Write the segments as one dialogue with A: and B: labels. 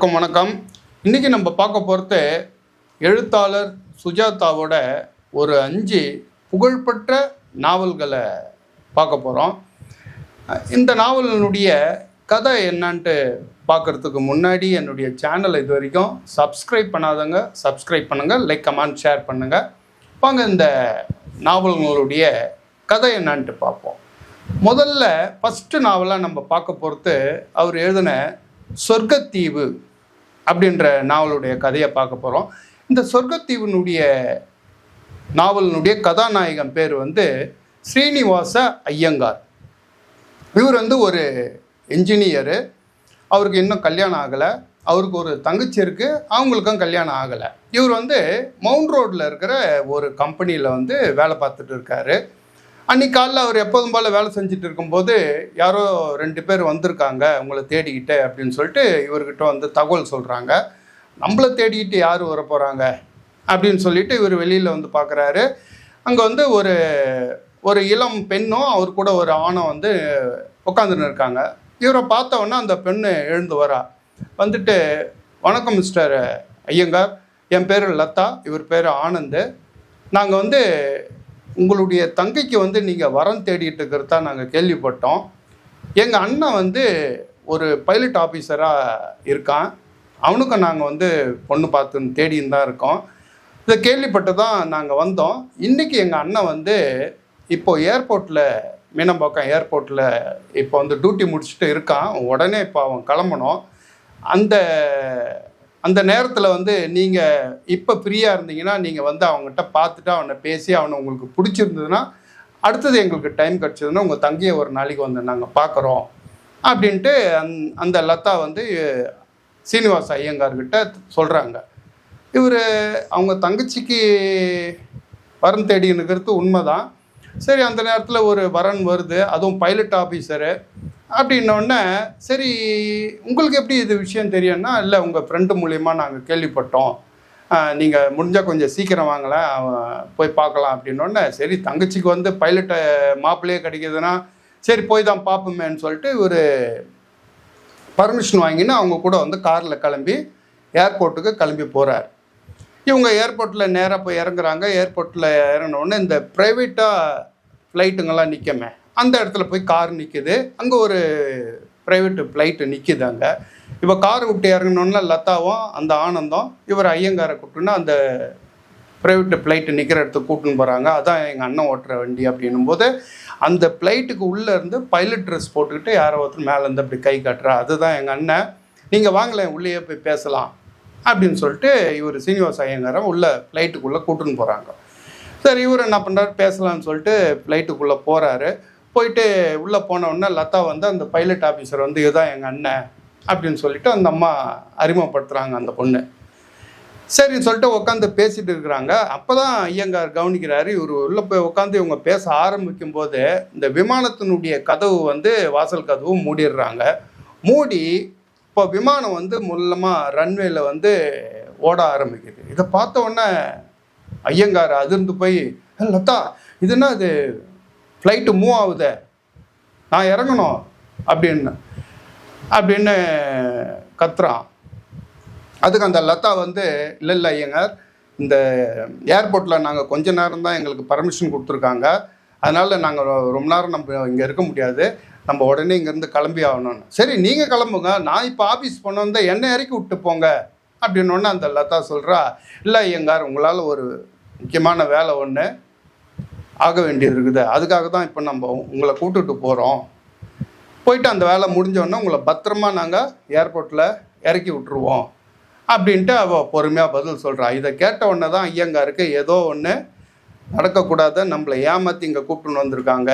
A: அனைவருக்கும் வணக்கம். இன்றைக்கி நம்ம பார்க்க போகிறது எழுத்தாளர் சுஜாதாவோட ஒரு அஞ்சு புகழ்பெற்ற நாவல்களை பார்க்க போகிறோம் இந்த நாவலினுடைய கதை என்னன்ட்டு பார்க்குறதுக்கு முன்னாடி என்னுடைய சேனலை இது வரைக்கும் சப்ஸ்கிரைப் பண்ணாதவங்க சப்ஸ்கிரைப் பண்ணுங்கள் லைக் கமெண்ட் ஷேர் பண்ணுங்கள் வாங்க இந்த நாவல்களுடைய கதை என்னான்ட்டு பார்ப்போம். முதல்ல ஃபஸ்ட்டு நாவலாக நம்ம பார்க்க போகிறது அவர் எழுதின சொர்க்கத்தீவு அப்படின்ற நாவலுடைய கதையை பார்க்க போகிறோம் இந்த சொர்க்கத்தீவினுடைய நாவலினுடைய கதாநாயகன் பேர் வந்து ஸ்ரீனிவாச ஐயங்கார். இவர் வந்து ஒரு இன்ஜினியரு அவருக்கு இன்னும் கல்யாணம் ஆகலை. அவருக்கு ஒரு தங்கச்சி இருக்குது அவங்களுக்கும் கல்யாணம் ஆகலை. இவர் வந்து மவுண்ட் ரோட்டில் இருக்கிற ஒரு கம்பெனியில் வந்து வேலை பார்த்துட்டு இருக்காரு. அன்னைக்கு காலைல அவர் எப்போதும் போல் வேலை செஞ்சுட்டு இருக்கும்போது யாரோ ரெண்டு பேர் வந்திருக்காங்க உங்களை தேடிக்கிட்டு அப்படின்னு சொல்லிட்டு இவர்கிட்ட வந்து தகவல் சொல்கிறாங்க நம்மளை தேடிக்கிட்டு யார் வர போகிறாங்க அப்படின்னு சொல்லிட்டு இவர் வெளியில் வந்து பார்க்குறாரு அங்கே வந்து ஒரு ஒரு இளம் பெண்ணும் அவர் கூட ஒரு ஆணும் வந்து உட்காந்துன்னு இருக்காங்க. இவரை பார்த்த அந்த பெண்ணு எழுந்து வரா. வந்துட்டு வணக்கம் மிஸ்டர் ஐயங்கார். என் பேர் லதா. இவர் பேர் ஆனந்த். நாங்கள் வந்து உங்களுடைய தங்கைக்கு வந்து நீங்கள் வரம் தேடிட்டு இருக்கிறதா நாங்கள் கேள்விப்பட்டோம். எங்கள் அண்ணன் வந்து ஒரு பைலட் ஆஃபீஸராக இருக்கான். அவனுக்கும் நாங்கள் வந்து பொண்ணு பார்த்து தேடின்னு தான் இருக்கோம். இதை கேள்விப்பட்டு தான் நாங்கள் வந்தோம். இன்றைக்கி எங்கள் அண்ணன் வந்து இப்போது ஏர்போர்ட்டில் மீனம்பாக்கம் ஏர்போர்ட்டில் இப்போ வந்து டியூட்டி முடிச்சுட்டு இருக்கான். உடனே இப்போ அவன் கிளம்பணும். அந்த அந்த நேரத்தில் வந்து நீங்கள் இப்போ ஃப்ரீயாக இருந்தீங்கன்னா நீங்கள் வந்து அவங்ககிட்ட பார்த்துட்டு அவனை பேசி அவனை உங்களுக்கு பிடிச்சிருந்ததுன்னா அடுத்தது எங்களுக்கு டைம் கிடச்சதுன்னா உங்கள் தங்கையை ஒரு நாளைக்கு வந்து நாங்கள் பார்க்குறோம் அப்படின்ட்டு அந் அந்த லதா வந்து சீனிவாச ஐயங்கார்கிட்ட சொல்கிறாங்க இவர் அவங்க தங்கச்சிக்கு வரன் தேடினுங்கிறது உண்மைதான். சரி அந்த நேரத்தில் ஒரு வரன் வருது. அதுவும் பைலட் ஆஃபீஸரு அப்படின்னோடனே சரி உங்களுக்கு எப்படி இது விஷயம் தெரியும்னா இல்லை உங்கள் ஃப்ரெண்டு மூலயமா நாங்கள் கேள்விப்பட்டோம். நீங்கள் முடிஞ்சால் கொஞ்சம் சீக்கிரம் வாங்கலாம் அவன் போய் பார்க்கலாம். அப்படின்னோடனே சரி தங்கச்சிக்கு வந்து பைலட்டை மாப்பிள்ளையே கிடைக்கிதுன்னா சரி போய் தான் பார்ப்போமேன்னு சொல்லிட்டு ஒரு பர்மிஷன் வாங்கின்னு அவங்க கூட வந்து காரில் கிளம்பி ஏர்போர்ட்டுக்கு கிளம்பி போகிறார் இவங்க ஏர்போர்ட்டில் நேராக போய் இறங்குறாங்க. ஏர்போர்ட்டில் இறங்கினோடனே இந்த ப்ரைவேட்டாக ஃப்ளைட்டுங்கெல்லாம் நிற்கமே அந்த இடத்துல போய் கார் நிற்கிது அங்கே ஒரு ப்ரைவேட்டு ஃப்ளைட்டு நிற்கிது அங்கே. இப்போ கார் விட்டு இறங்கினோன்னே லதாவும் அந்த ஆனந்தம் இவர் ஐயங்காரை கூப்பிட்டுன்னா அந்த ப்ரைவேட்டு ஃப்ளைட்டு நிற்கிற இடத்துக்கு கூட்டின்னு போகிறாங்க அதான் எங்கள் அண்ணன் ஓட்டுற வண்டி அப்படின்னும் போது அந்த ஃப்ளைட்டுக்கு உள்ளே இருந்து பைலட் ட்ரெஸ் போட்டுக்கிட்டு யாரோ ஒருத்தர் மேலேருந்து அப்படி கை காட்டுறா. அதுதான் எங்கள் அண்ணன். நீங்கள் வாங்கலாம் உள்ளேயே போய் பேசலாம். அப்படின்னு சொல்லிட்டு இவர் சீனிவாச ஐயங்காரம் உள்ள ஃப்ளைட்டுக்குள்ளே கூட்டின்னு போகிறாங்க சரி இவர் என்ன பண்ணுறாரு பேசலாம்னு சொல்லிட்டு ஃப்ளைட்டுக்குள்ளே போகிறாரு போயிட்டு உள்ளே போனவுடனே லதா வந்து அந்த பைலட் ஆஃபீஸர் வந்து இதுதான் எங்கள் அண்ணன் அப்படின்னு சொல்லிட்டு அந்த அம்மா அறிமுகப்படுத்துகிறாங்க அந்த பொண்ணு. சரின்னு சொல்லிட்டு உட்காந்து பேசிட்டு இருக்கிறாங்க. அப்போ தான் ஐயங்கார் கவனிக்கிறாரு இவர் உள்ளே போய் உட்காந்து இவங்க பேச ஆரம்பிக்கும் போது இந்த விமானத்தினுடைய கதவு வந்து வாசல் கதவு மூடிடுறாங்க. மூடி இப்போ விமானம் வந்து முள்ளமாக ரன்வேல வந்து ஓட ஆரம்பிக்குது. இதை பார்த்த உடனே ஐயங்கார் அதிர்ந்து போய் லதா இது என்ன இது ஃப்ளைட்டு மூவ் ஆகுதே. நான் இறங்கணும். அப்படின்னு. அப்படின்னு கத்துறான் அதுக்கு அந்த லதா வந்து இல்லை இல்லை ஐயங்கார் இந்த ஏர்போர்ட்டில் நாங்கள் கொஞ்ச நேரம் தான் எங்களுக்கு பர்மிஷன் கொடுத்துருக்காங்க. அதனால் நாங்கள் ரொம்ப நேரம் நம்ம இங்கே இருக்க முடியாது. நம்ம உடனே இங்கேருந்து கிளம்பி ஆகணும்னு. சரி நீங்கள் கிளம்புங்க. நான் இப்போ ஆஃபீஸ் போன வந்தால் என்னை இறக்கி விட்டு போங்க. அப்படின்னோடனே அந்த லதா சொல்கிறா இல்லை ஐயங்கார் உங்களால் ஒரு முக்கியமான வேலை ஒன்று ஆக வேண்டியது இருக்குது. அதுக்காக தான் இப்போ நம்ம உங்களை கூட்டுட்டு போகிறோம் போயிட்டு அந்த வேலை முடிஞ்சோடனே உங்களை பத்திரமா நாங்கள் ஏர்போர்ட்டில் இறக்கி விட்டுருவோம். அப்படின்ட்டு அவள் பொறுமையாக பதில் சொல்கிறான் இதை கேட்ட உடனே தான் ஐயங்காருக்கு ஏதோ ஒன்று நடக்கக்கூடாத நம்மளை ஏமாற்றி இங்கே கூப்பிட்டுன்னு வந்திருக்காங்க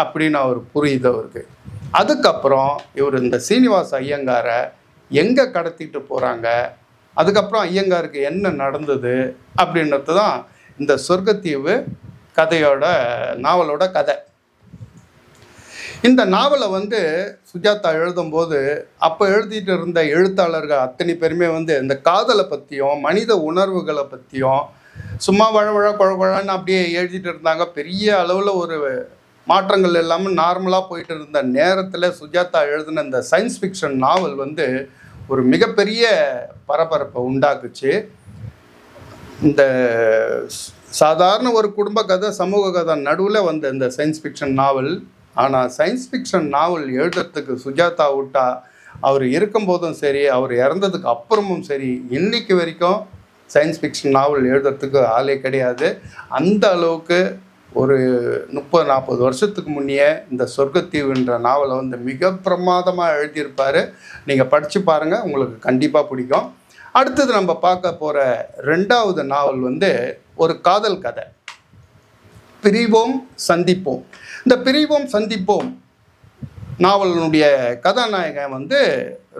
A: அப்படின்னு அவர் புரியுது அவருக்கு. அதுக்கப்புறம் இவர் இந்த சீனிவாச ஐயங்காரை எங்கே கடத்திட்டு போகிறாங்க அதுக்கப்புறம் ஐயங்காருக்கு என்ன நடந்தது? அப்படின்றது தான் இந்த சொர்க்கத்தீவு கதையோட நாவலோட கதை. இந்த நாவலை வந்து சுஜாதா எழுதும்போது அப்போ எழுதிட்டு இருந்த எழுத்தாளர்கள் அத்தனை பேருமே வந்து இந்த காதலை பற்றியும் மனித உணர்வுகளை பற்றியும் சும்மா வழவழ குழகுழன்னு அப்படியே எழுதிட்டு இருந்தாங்க. பெரிய அளவில் ஒரு மாற்றங்கள் இல்லாமல் நார்மலாக போயிட்டு இருந்த நேரத்தில் சுஜாதா எழுதின இந்த சயின்ஸ் ஃபிக்ஷன் நாவல் வந்து ஒரு மிகப்பெரிய பரபரப்பை உண்டாக்குச்சு. இந்த சாதாரண ஒரு குடும்ப கதை சமூக கதை நடுவில் வந்த இந்த சயின்ஸ் ஃபிக்ஷன் நாவல் ஆனால் சயின்ஸ் ஃபிக்ஷன் நாவல் எழுதுறதுக்கு சுஜாதா விட்டா அவர் இருக்கும்போதும் சரி அவர் இறந்ததுக்கு அப்புறமும் சரி இன்னைக்கு வரைக்கும் சயின்ஸ் ஃபிக்ஷன் நாவல் எழுதுறதுக்கு ஆளே கிடையாது. அந்த அளவுக்கு ஒரு முப்பது நாற்பது வருஷத்துக்கு முன்னையே இந்த சொர்க்கத்தீவுன்ற நாவலை வந்து மிக பிரமாதமாக எழுதியிருப்பார். நீங்கள் படித்து பாருங்கள் உங்களுக்கு கண்டிப்பாக பிடிக்கும். அடுத்தது நம்ம பார்க்க போகிற ரெண்டாவது நாவல் வந்து ஒரு காதல் கதை. பிரிவோம் சந்திப்போம். இந்த பிரிவோம் சந்திப்போம் நாவலினுடைய கதாநாயகன் வந்து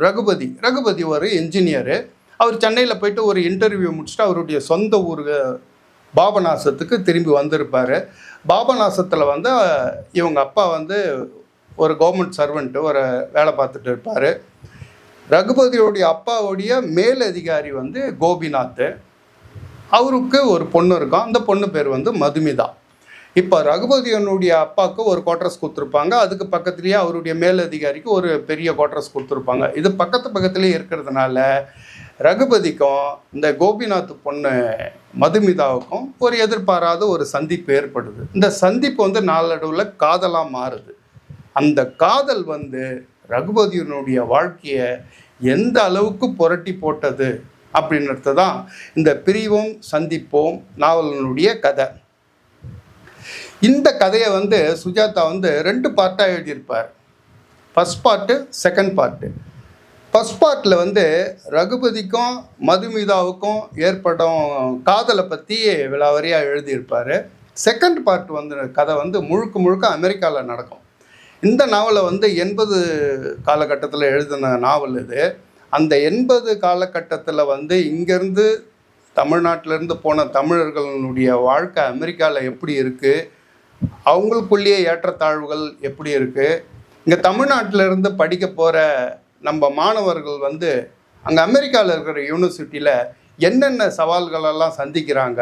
A: ரகுபதி. ரகுபதி ஒரு இன்ஜினியரு அவர் சென்னையில் போயிட்டு ஒரு இன்டர்வியூ முடிச்சுட்டு அவருடைய சொந்த ஊர் பாபநாசத்துக்கு திரும்பி வந்திருப்பார். பாபநாசத்தில் வந்து இவங்க அப்பா வந்து ஒரு கவர்மெண்ட் சர்வெண்ட்டு ஒரு வேலை பார்த்துட்டு இருப்பார். ரகுபதியோடைய அப்பாவுடைய மேலதிகாரி வந்து கோபிநாத். அவருக்கு ஒரு பொண்ணு இருக்கும். அந்த பொண்ணு பேர் வந்து மதுமிதா. இப்போ ரகுபதியனுடைய அப்பாவுக்கு ஒரு குவார்டர்ஸ் கொடுத்துருப்பாங்க. அதுக்கு பக்கத்துலேயே அவருடைய மேலதிகாரிக்கு ஒரு பெரிய குவார்டர்ஸ் கொடுத்துருப்பாங்க. இது பக்கத்து பக்கத்துலேயே இருக்கிறதுனால ரகுபதிக்கும் இந்த கோபிநாத் பொண்ணு மதுமிதாவுக்கும் ஒரு எதிர்பாராத ஒரு சந்திப்பு ஏற்படுது. இந்த சந்திப்பு வந்து நாளடைவில் காதலாக மாறுது. அந்த காதல் வந்து ரகுபதியினுடைய வாழ்க்கையை எந்த அளவுக்கு புரட்டி போட்டது அப்படின்றது தான் இந்த பிரிவோம் சந்திப்போம் நாவலினுடைய கதை. இந்த கதையை வந்து சுஜாதா வந்து ரெண்டு பார்ட்டாக எழுதியிருப்பார். First part second part first பார்ட்டில் வந்து ரகுபதிக்கும் மதுமிதாவுக்கும் ஏற்படும் காதலை பற்றி விலாவரியாக எழுதியிருப்பார். செகண்ட் பார்ட் வந்து கதை வந்து முழுக்க முழுக்க அமெரிக்காவில் நடக்கும். இந்த நாவலை வந்து எண்பது காலகட்டத்தில் எழுதின நாவல் இது. அந்த எண்பது காலகட்டத்தில் வந்து இங்கேருந்து தமிழ்நாட்டிலேருந்து போன தமிழர்களுடைய வாழ்க்கை அமெரிக்காவில் எப்படி இருக்குது அவங்களுக்குள்ளேயே ஏற்றத்தாழ்வுகள் எப்படி இருக்குது இங்கே தமிழ்நாட்டில் இருந்து படிக்க போகிற நம்ம மாணவர்கள் வந்து அங்கே அமெரிக்காவில் இருக்கிற யூனிவர்சிட்டியில் என்னென்ன சவால்களெல்லாம் சந்திக்கிறாங்க?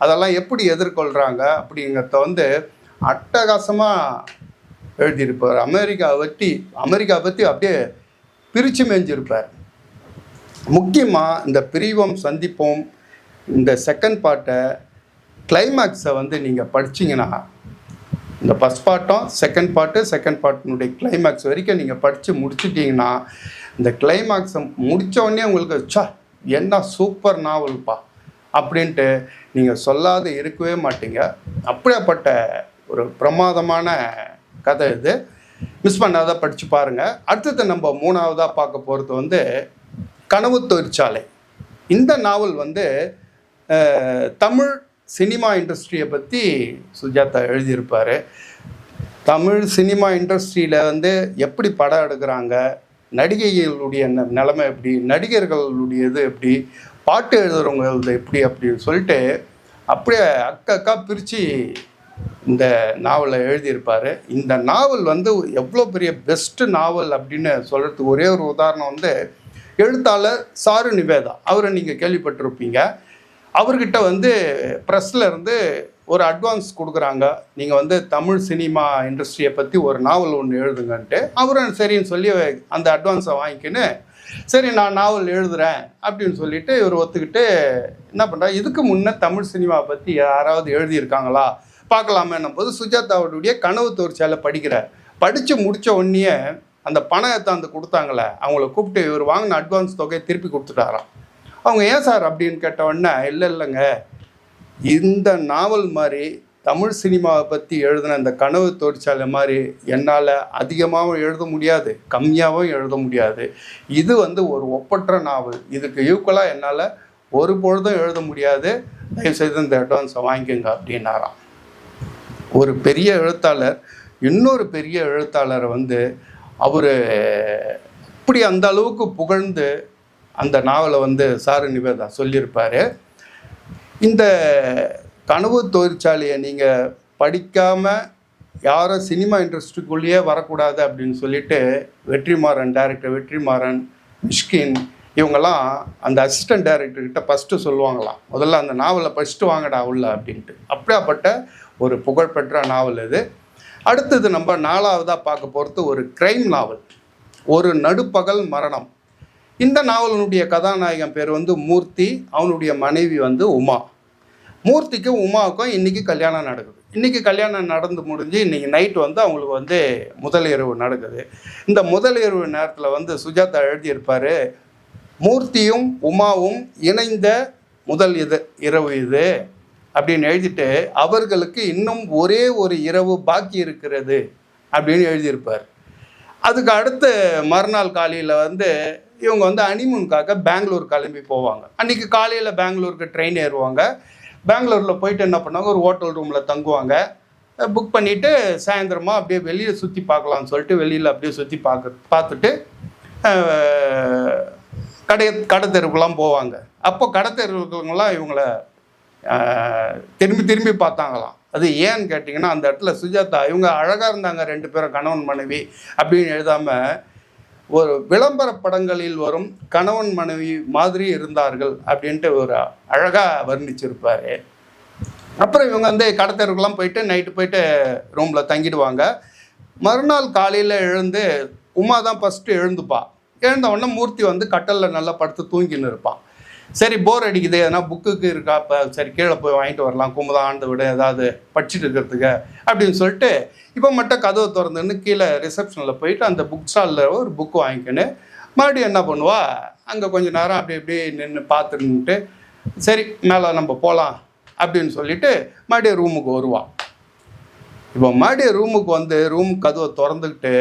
A: அதெல்லாம் எப்படி எதிர்கொள்கிறாங்க அப்படிங்கிறத வந்து அட்டகாசமாக எழுதியிருப்பார். அமெரிக்காவை பற்றி அமெரிக்கா பற்றி அப்படியே பிரித்து மேய்ஞ்சிருப்பார் முக்கியமாக இந்த பிரிவம் சந்திப்போம் இந்த செகண்ட் பார்ட்டை கிளைமேக்ஸை வந்து நீங்கள் படிச்சீங்கன்னா இந்த ஃபஸ்ட் பார்ட்டும் செகண்ட் பார்ட்டு செகண்ட் பார்ட்டினுடைய கிளைமேக்ஸ் வரைக்கும் நீங்கள் படித்து முடிச்சிட்டிங்கன்னா இந்த கிளைமேக்ஸை முடித்தோடனே உங்களுக்கு சா என்ன சூப்பர் நாவல்ப்பா அப்படின்ட்டு நீங்கள் சொல்லாத இருக்கவே மாட்டீங்க. அப்படியாப்பட்ட ஒரு பிரமாதமான கதை இது. மிஸ் பண்ணாத படித்து பாருங்கள் அடுத்தது நம்ம மூணாவதாக பார்க்க போகிறது வந்து கனவு தொழிற்சாலை. இந்த நாவல் வந்து தமிழ் சினிமா இண்டஸ்ட்ரியை பற்றி சுஜாதா எழுதியிருப்பார். தமிழ் சினிமா இண்டஸ்ட்ரியில் வந்து எப்படி படம் எடுக்கிறாங்க நடிகைகளுடைய நிலைமை எப்படி நடிகர்களுடையது எப்படி பாட்டு எழுதுகிறவங்களது எப்படி அப்படின்னு சொல்லிட்டு அப்படியே அக்கா அக்கா பிரித்து இந்த நாவலை எழுதியிருப்பார். இந்த நாவல் வந்து எவ்வளோ பெரிய பெஸ்ட்டு நாவல் அப்படின்னு சொல்கிறதுக்கு ஒரே ஒரு உதாரணம் வந்து எழுத்தாளர் சாரு நிவேதா. அவரை நீங்கள் கேள்விப்பட்டிருப்பீங்க. அவர்கிட்ட வந்து ப்ரெஸ்ஸில் இருந்து ஒரு அட்வான்ஸ் கொடுக்குறாங்க. நீங்கள் வந்து தமிழ் சினிமா இண்டஸ்ட்ரியை பற்றி ஒரு நாவல் ஒன்று எழுதுங்கன்ட்டு. அவரும் சரின்னு சொல்லி அந்த அட்வான்ஸை வாங்கிக்கின்னு சரி நான் நாவல் எழுதுகிறேன் அப்படின்னு சொல்லிட்டு இவர் ஒத்துக்கிட்டு என்ன பண்ணுறா இதுக்கு முன்னே தமிழ் சினிமா பற்றி யாராவது எழுதியிருக்காங்களா? பார்க்கலாமே போது சுஜாதாவுடைய கனவு தோர்ச்சியால் படிக்கிறார் படித்து முடித்த உடனே அந்த பணம் அந்த கொடுத்தாங்களே அவங்கள கூப்பிட்டு இவர் வாங்கின அட்வான்ஸ் தொகையை திருப்பி கொடுத்துட்டாராம். அவங்க ஏன் சார் அப்படின்னு கேட்ட உடனே இல்லை இல்லைங்க. இந்த நாவல் மாதிரி தமிழ் சினிமாவை பற்றி எழுதின இந்த கனவு தொழிற்சாலை மாதிரி என்னால் அதிகமாகவும் எழுத முடியாது கம்மியாகவும் எழுத முடியாது. இது வந்து ஒரு ஒப்பற்ற நாவல். இதுக்கு ஈக்குவலாக என்னால் ஒரு பொழுதும் எழுத முடியாது. தயவுசெய்து இந்த அட்வான்ஸை வாங்கிக்கோங்க அப்படின்னாராம். ஒரு பெரிய எழுத்தாளர் இன்னொரு பெரிய எழுத்தாளரை வந்து அவர் இப்படி அந்த அளவுக்கு புகழ்ந்து அந்த நாவலை வந்து சாரு நிவேதா சொல்லியிருப்பார். இந்த கனவு தொழிற்சாலையை நீங்கள் படிக்காமல் யாரும் சினிமா இண்டஸ்ட்ரிக்குள்ளேயே வரக்கூடாது அப்படின்னு சொல்லிட்டு வெற்றிமாறன் டைரக்டர் வெற்றிமாறன் மிஷ்கின் இவங்கெல்லாம் அந்த அசிஸ்டன்ட் டைரக்டர்கிட்ட ஃபஸ்ட்டு சொல்லுவாங்களாம். முதல்ல அந்த நாவலை படிச்சுட்டு வாங்கடா உள்ள அப்படின்ட்டு. அப்படியாப்பட்ட ஒரு புகழ்பெற்ற நாவல் இது. அடுத்தது நம்ம நாலாவதாக பார்க்க போகிறது ஒரு கிரைம் நாவல் ஒரு நடுப்பகல் மரணம். இந்த நாவலினுடைய கதாநாயகன் பேர் வந்து மூர்த்தி அவனுடைய மனைவி வந்து உமா. மூர்த்திக்கும் உமாவுக்கும் இன்னைக்கு கல்யாணம் நடக்குது. இன்றைக்கி கல்யாணம் நடந்து முடிஞ்சு இன்றைக்கி நைட் வந்து அவங்களுக்கு வந்து முதல் இரவு நடக்குது. இந்த முதல் இரவு நேரத்தில் வந்து சுஜாதா எழுதியிருப்பார் மூர்த்தியும் உமாவும் இணைந்த முதல் இது இரவு இது. அப்படின்னு எழுதிட்டு அவர்களுக்கு இன்னும் ஒரே ஒரு இரவு பாக்கி இருக்கிறது அப்படின்னு எழுதியிருப்பார். அதுக்கு அடுத்து மறுநாள் காலையில் வந்து இவங்க வந்து அனிமுன்காக பெங்களூர் கிளம்பி போவாங்க. அன்றைக்கி காலையில் பெங்களூருக்கு ட்ரெயின் ஏறுவாங்க. பெங்களூரில் போயிட்டு என்ன பண்ணாங்க ஒரு ஹோட்டல் ரூமில் தங்குவாங்க. புக் பண்ணிவிட்டு சாயந்தரமாக அப்படியே வெளியே சுற்றி பார்க்கலாம்னு சொல்லிட்டு வெளியில் அப்படியே சுற்றி பார்க்க பார்த்துட்டு கடை கடை தெருவுக்குலாம் போவாங்க. அப்போ கடை தெருவுக்குலாம் இவங்களை திரும்பி திரும்பி பார்த்தாங்களாம். அது ஏன்னு கேட்டிங்கன்னா அந்த இடத்துல சுஜாதா இவங்க அழகாக இருந்தாங்க ரெண்டு பேரும் கணவன் மனைவி அப்படின்னு எழுதாமல் ஒரு விளம்பர படங்களில் வரும் கணவன் மனைவி மாதிரி இருந்தார்கள் அப்படின்ட்டு ஒரு அழகாக வர்ணிச்சிருப்பார். அப்புறம் இவங்க வந்து கடத்தருக்கெல்லாம் போயிட்டு நைட்டு போயிட்டு ரூமில் தங்கிடுவாங்க. மறுநாள் காலையில் எழுந்து உமா தான் ஃபஸ்ட்டு எழுந்துப்பா. எழுந்த உடனே மூர்த்தி வந்து கட்டலில் நல்லா படுத்து தூங்கின்னு இருப்பான். சரி போர் அடிக்குது. எதனா புக்குக்கு இருக்கா? இப்போ சரி கீழே போய் வாங்கிட்டு வரலாம். குமுதம் ஆண்டு விட ஏதாவது படிச்சுட்டு இருக்கிறதுக்கு அப்படின்னு சொல்லிட்டு இப்போ மட்டும் கதவை திறந்துன்னு கீழே ரிசப்ஷனில் போயிட்டு அந்த புக் ஸ்டாலில் ஒரு புக்கு வாங்கிக்கின்னு மறுபடியும் என்ன பண்ணுவா? அங்கே கொஞ்சம் நேரம் அப்படி இப்படி நின்று பார்த்துட்டு சரி மேலே நம்ம போகலாம் அப்படின்னு சொல்லிட்டு மறுபடியும் ரூமுக்கு வருவான் இப்போ மறுபடியும் ரூமுக்கு வந்து ரூம் கதவை திறந்துக்கிட்டு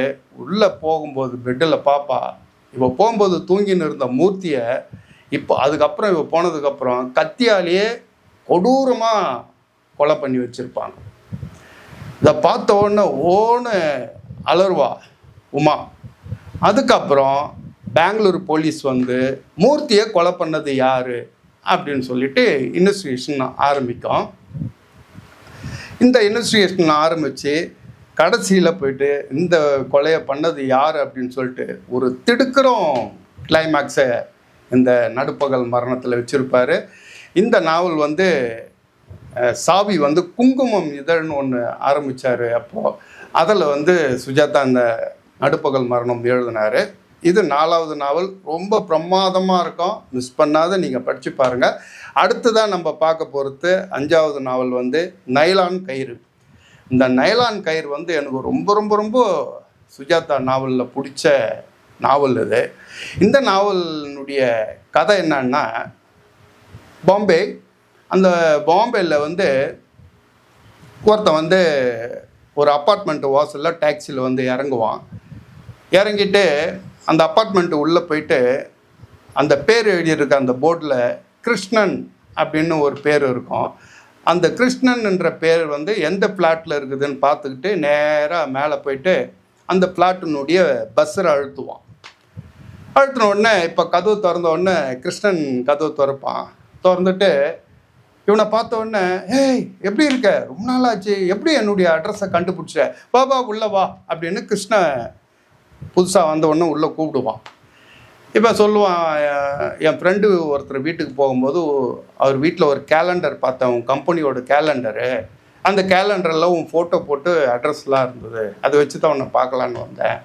A: உள்ளே போகும்போது பெட்டில் பாப்பா. இப்போ போகும்போது தூங்கின்னு இருந்த மூர்த்தியை இப்போ அதுக்கப்புறம் இவ போனதுக்கப்புறம் கத்தியாலேயே கொடூரமாக கொலை பண்ணி வச்சுருப்பாங்க. இதை பார்த்த உடனே ஓன்னு அலர்வா உமா அதுக்கப்புறம் பெங்களூர் போலீஸ் வந்து மூர்த்தியை கொலை பண்ணது யார்? அப்படின்னு சொல்லிட்டு இன்வெஸ்டிகேஷன் ஆரம்பிக்கும். இந்த இன்வெஸ்டிகேஷன் ஆரம்பித்து கடைசியில் போயிட்டு இந்த கொலையை பண்ணது யார் அப்படின்னு சொல்லிட்டு ஒரு திடுக்கிறோம் கிளைமேக்ஸை இந்த நடுப்பகல் மரணத்தில் வச்சுருப்பாரு. இந்த நாவல் வந்து சாவி வந்து குங்குமம் இதழ்னு ஒன்று ஆரம்பித்தார் அப்போது அதில் வந்து சுஜாதா அந்த நடுப்பகல் மரணம் எழுதினார். இது நாலாவது நாவல். ரொம்ப பிரமாதமாக இருக்கும். மிஸ் பண்ணாத நீங்கள் படித்து பாருங்கள் அடுத்ததாக நம்ம பார்க்க பொறுத்து அஞ்சாவது நாவல் வந்து நைலான் கயிறு. இந்த நைலான் கயிறு வந்து எனக்கு ரொம்ப ரொம்ப ரொம்ப சுஜாதா நாவலில் பிடிச்ச நாவல் இது. இந்த நாவலினுடைய கதை என்னன்னா பாம்பே அந்த பாம்பேயில் வந்து ஒருத்தன் வந்து ஒரு அப்பார்ட்மெண்ட் வாசலில் டாக்ஸியில் வந்து இறங்குவான். இறங்கிட்டு அந்த அப்பார்ட்மெண்ட்டு உள்ளே போயிட்டு அந்த பேர் எழுதியிருக்க அந்த போர்டில் கிருஷ்ணன் அப்படின்னு ஒரு பேர் இருக்கும். அந்த கிருஷ்ணன் என்ற பேர் வந்து எந்த ஃப்ளாட்டில் இருக்குதுன்னு பார்த்துக்கிட்டு நேராக மேலே போயிட்டு அந்த ஃப்ளாட்டினுடைய பஸ்ஸரை அழுத்துவான். அழுத்தின உடனே இப்போ கதவு திறந்த உடனே கிருஷ்ணன் கதவு திறப்பான். திறந்துட்டு இவனை பார்த்த உடனே ஏய் எப்படி இருக்க? ரொம்ப நாள் ஆச்சு எப்படி என்னுடைய அட்ரஸை கண்டுபிடிச்ச? வா வா உள்ள வா. அப்படின்னு கிருஷ்ண புதுசாக வந்த உடனே உள்ளே கூப்பிடுவான். இப்போ சொல்லுவான் "என் என் ஃப்ரெண்டு ஒருத்தர் வீட்டுக்கு போகும்போது அவர் வீட்டில் ஒரு கேலண்டர் பார்த்தேன். உன் கம்பெனியோட கேலண்டரு அந்த கேலண்டரில் உன் ஃபோட்டோ போட்டு அட்ரஸ்லாம் இருந்தது. அதை வச்சு தான் உன்னை பார்க்கலான்னு வந்தேன்.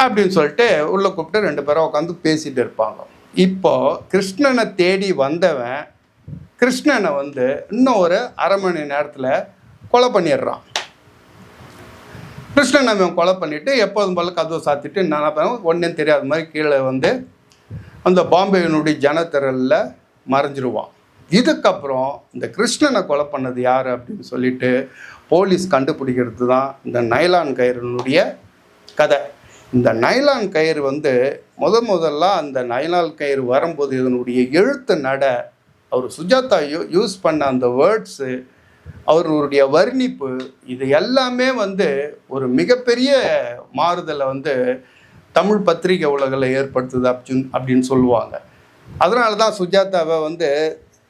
A: அப்படின்னு சொல்லிட்டு உள்ளே கூப்பிட்டு ரெண்டு பேரும் உட்காந்து பேசிகிட்டு இருப்பாங்க. இப்போது கிருஷ்ணனை தேடி வந்தவன் கிருஷ்ணனை வந்து இன்னும் ஒரு அரை மணி நேரத்தில் கொலை பண்ணிடுறான். கிருஷ்ணன் அவன் கொலை பண்ணிவிட்டு எப்போதும் போல கதவை சாத்திட்டு நினைப்பேன் ஒன்றும் தெரியாத மாதிரி கீழே வந்து அந்த பாம்பேயினுடைய ஜனத்திரலில் மறைஞ்சிருவான். இதுக்கப்புறம் இந்த கிருஷ்ணனை கொலை பண்ணது யார் அப்படின்னு சொல்லிட்டு போலீஸ் கண்டுபிடிக்கிறது தான் இந்த நைலான் கயிறுனுடைய கதை. இந்த நைலான் கயிறு வந்து முத முதல்ல அந்த நைலான் கயிறு வரும்போது இதனுடைய எழுத்து நட அவர் சுஜாதா யூ யூஸ் பண்ண அந்த வேர்ட்ஸு அவருடைய வர்ணிப்பு இது எல்லாமே வந்து ஒரு மிகப்பெரிய மாறுதலை வந்து தமிழ் பத்திரிகை உலகில் ஏற்படுத்துது அப்படின்னு அப்படின்னு சொல்லுவாங்க. அதனால தான் சுஜாதாவை வந்து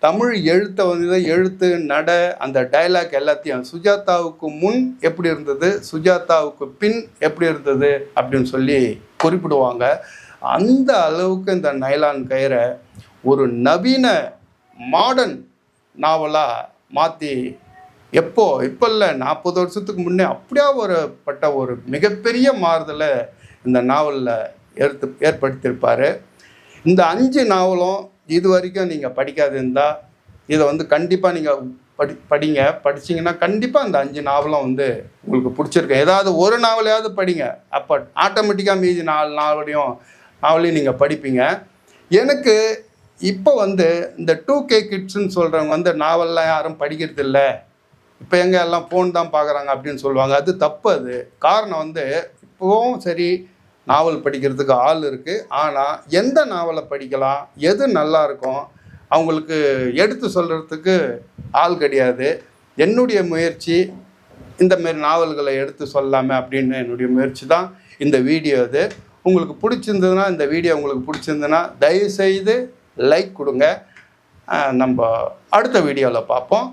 A: தமிழ் எழுத்தை வந்து எழுத்து நட அந்த டைலாக் எல்லாத்தையும் சுஜாதாவுக்கு முன் எப்படி இருந்தது? சுஜாதாவுக்கு பின் எப்படி இருந்தது? அப்படின்னு சொல்லி குறிப்பிடுவாங்க. அந்த அளவுக்கு இந்த நைலான் கயிறை ஒரு நவீன மாடர்ன் நாவலாக மாற்றி எப்போ இப்போ இல்லை நாற்பது வருஷத்துக்கு முன்னே அப்படியே ஒரு பட்ட ஒரு மிகப்பெரிய மாறுதலை இந்த நாவலில் ஏற்று ஏற்படுத்தியிருப்பார். இந்த அஞ்சு நாவலும் இது வரைக்கும் நீங்கள் படிக்காது இருந்தால் இதை வந்து கண்டிப்பாக நீங்கள் படி படிங்க. படிச்சீங்கன்னா கண்டிப்பாக அந்த அஞ்சு நாவலும் வந்து உங்களுக்கு பிடிச்சிருக்கு ஏதாவது ஒரு நாவலையாவது படிங்க. அப்போ ஆட்டோமேட்டிக்காக மீதி நாலு நாவலையும் நாவலையும் நீங்கள் படிப்பீங்க. எனக்கு இப்போ வந்து இந்த டூ கே கிட்ஸ்ன்னு சொல்கிறவங்க வந்து நாவல்லாம் யாரும் படிக்கிறது இல்லை இப்போ எங்கே எல்லாம் ஃபோன் தான் பார்க்குறாங்க அப்படின்னு சொல்லுவாங்க. அது தப்பு அது. காரணம் வந்து இப்போவும் சரி நாவல் படிக்கிறதுக்கு ஆள் இருக்குது ஆனால் எந்த நாவலை படிக்கலாம் எது நல்லா இருக்கும் அவங்களுக்கு எடுத்து சொல்கிறதுக்கு ஆள் கிடையாது. என்னுடைய முயற்சி இந்த மாதிரி நாவல்களை எடுத்து சொல்லாமல் அப்படின்னு என்னுடைய முயற்சி தான் இந்த வீடியோ இது. உங்களுக்கு பிடிச்சிருந்ததுன்னா இந்த வீடியோ உங்களுக்கு பிடிச்சிருந்ததுன்னா தயவுசெய்து லைக் கொடுங்க. நம்ம அடுத்த வீடியோவில் பார்ப்போம்.